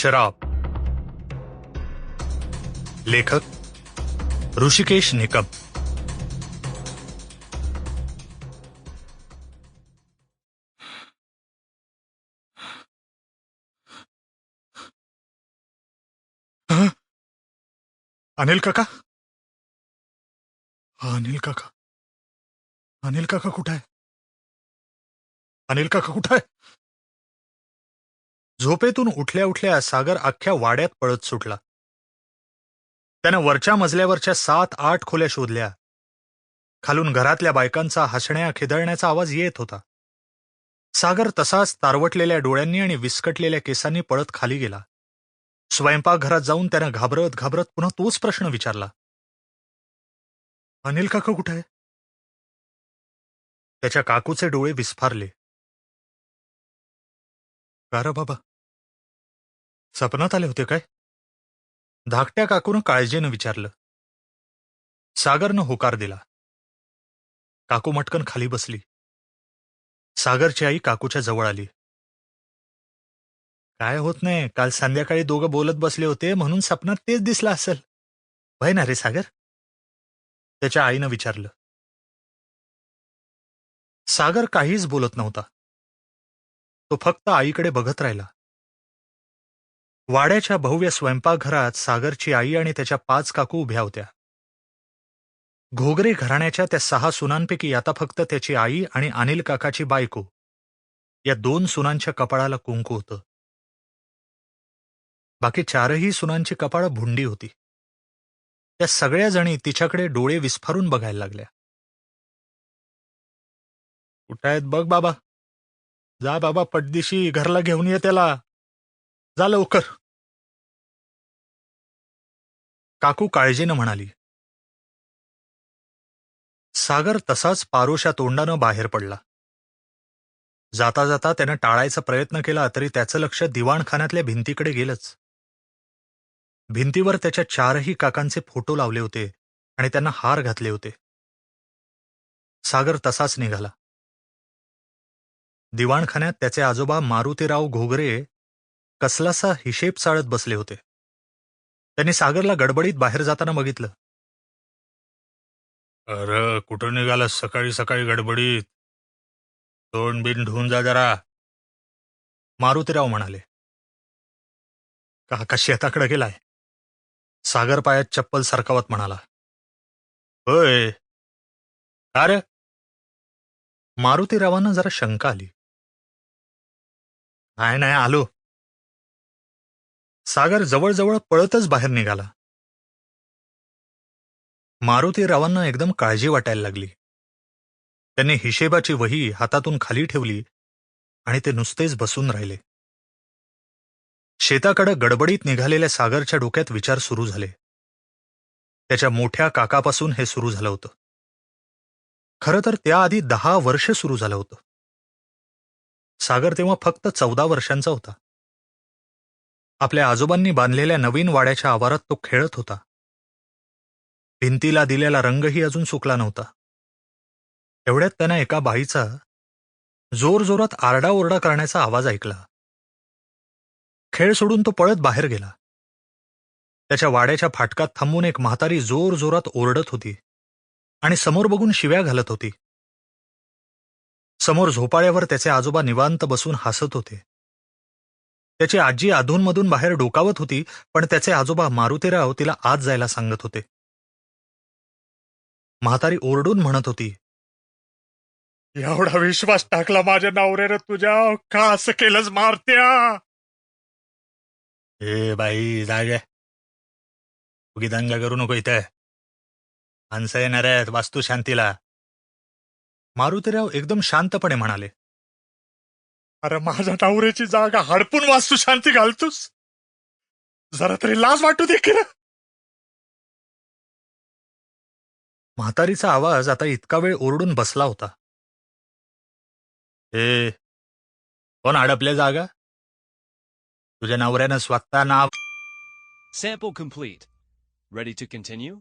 शराब। लेखक ऋषिकेश निकम। हं? अनिल काका? अनिल काका। अनिल काका कुठं आहे अनिल काका कुठं आहे झोपेतून उठल्या उठल्या सागर अख्ख्या वाड्यात पळत सुटला. त्यानं वरच्या मजल्यावरच्या सात आठ खोल्या शोधल्या. खालून घरातल्या बायकांचा हसण्या खिदळण्याचा आवाज येत होता. सागर तसाच तारवटलेल्या डोळ्यांनी आणि विस्कटलेल्या केसांनी पळत खाली गेला. स्वयंपाकघरात जाऊन त्यानं घाबरत घाबरत पुन्हा तोच प्रश्न विचारला. अनिल काका कुठे आहे? त्याच्या काकूचे डोळे विस्फारले. का बाबा सपनात आले होते काय? धाकट्या काकूनं काळजीनं विचारलं. सागरनं होकार दिला. काकू मटकन खाली बसली. सागरची आई काकूच्या जवळ आली. काय होत नाही काल संध्याकाळी दोघं बोलत बसले होते म्हणून सपनात तेच दिसलं असेल. भय ना रे सागर? त्याच्या आईनं विचारलं. सागर काहीच बोलत नव्हता. तो फक्त आईकडे बघत राहिला. वाड्याच्या भव्य स्वयंपाकघरात सागरची आई आणि त्याच्या पाच काकू उभ्या होत्या. घोगरे घराण्याच्या त्या सहा सुनांपैकी आता फक्त त्याची आई आणि अनिल काकाची बायको. या दोन सुनांच्या कपाळाला कुंकू होतं. बाकी चारही सुनांची कपाळं भुंडी होती. त्या सगळ्या जणी तिच्याकडे डोळे विस्फारून बघायला लागल्या. कुठं आहेत बघ बाबा. जा बाबा पटदिशी घरला घेऊन ये त्याला. जा लवकर. काकू काळजीनं म्हणाली. सागर तसाच पारोशा तोंडानं बाहेर पडला. जाता जाता त्यानं टाळायचा प्रयत्न केला तरी त्याचं लक्ष दिवाणखान्यातल्या भिंतीकडे गेलंच. भिंतीवर त्याच्या चारही काकांचे फोटो लावले होते आणि त्यांना हार घातले होते. सागर तसाच निघाला. दिवाणखान्यात त्याचे आजोबा मारुतीराव घोगरे कसलासा हिशेब चाळत बसले होते. त्यांनी सागरला गडबडीत बाहेर जाताना बघितलं. अरे कुठं निघाला सकाळी सकाळी गडबडीत? तोंड बिन धुवून जा जरा. मारुतीराव म्हणाले. काका शेताकडे गेलाय. सागर पायात चप्पल सरकावत म्हणाला. होय. अरे मारुतीरावांना जरा शंका आली. नाही नाही आलो. सागर जवळजवळ पळतच बाहेर निघाला. मारुतीरावांना एकदम काळजी वाटायला लागली. त्यांनी हिशेबाची वही हातातून खाली ठेवली आणि ते नुसतेच बसून राहिले. शेताकडे गडबडीत निघालेल्या सागरच्या डोक्यात विचार सुरू झाले. त्याच्या मोठ्या काकापासून हे सुरू झालं होतं. खरं तर त्याआधी दहा वर्ष सुरू झालं होतं. सागर तेव्हा फक्त चौदा वर्षांचा होता. आपल्या आजोबांनी बांधलेल्या नवीन वाड्याच्या आवारात तो खेळत होता. भिंतीला दिलेला रंगही अजून सुकला नव्हता. एवढ्यात त्यानं एका बाईचा जोरजोरात आरडाओरडा करण्याचा आवाज ऐकला. खेळ सोडून तो पळत बाहेर गेला. त्याच्या वाड्याच्या फाटकात थांबून एक म्हातारी जोर जोरात ओरडत होती आणि समोर बघून शिव्या घालत होती. समोर झोपाळ्यावर त्याचे आजोबा निवांत बसून हसत होते. त्याची आजी अधूनमधून बाहेर डोकावत होती पण त्याचे आजोबा मारुतीराव तिला आत जायला सांगत होते. म्हातारी ओरडून म्हणत होती एवढा विश्वास टाकला माझ्या नवऱ्यानं तुझ्या. का असं केलंच मारत्या? ए बाई जागे उगी दंगा करू नको इथं. माणसं येणार आहेत वास्तू शांतीला मारुतीराव एकदम शांतपणे म्हणाले अरे माझ्या नवऱ्याची जागा हडपून वास्तू शांती घालतोस जरा तरी लाज वाटू दे की. म्हातारीचा आवाज आता इतका वेळ ओरडून बसला होता ए कोण अडपले जागा तुझ्या नवऱ्यानं स्वतः नाव Sample complete. Ready to continue?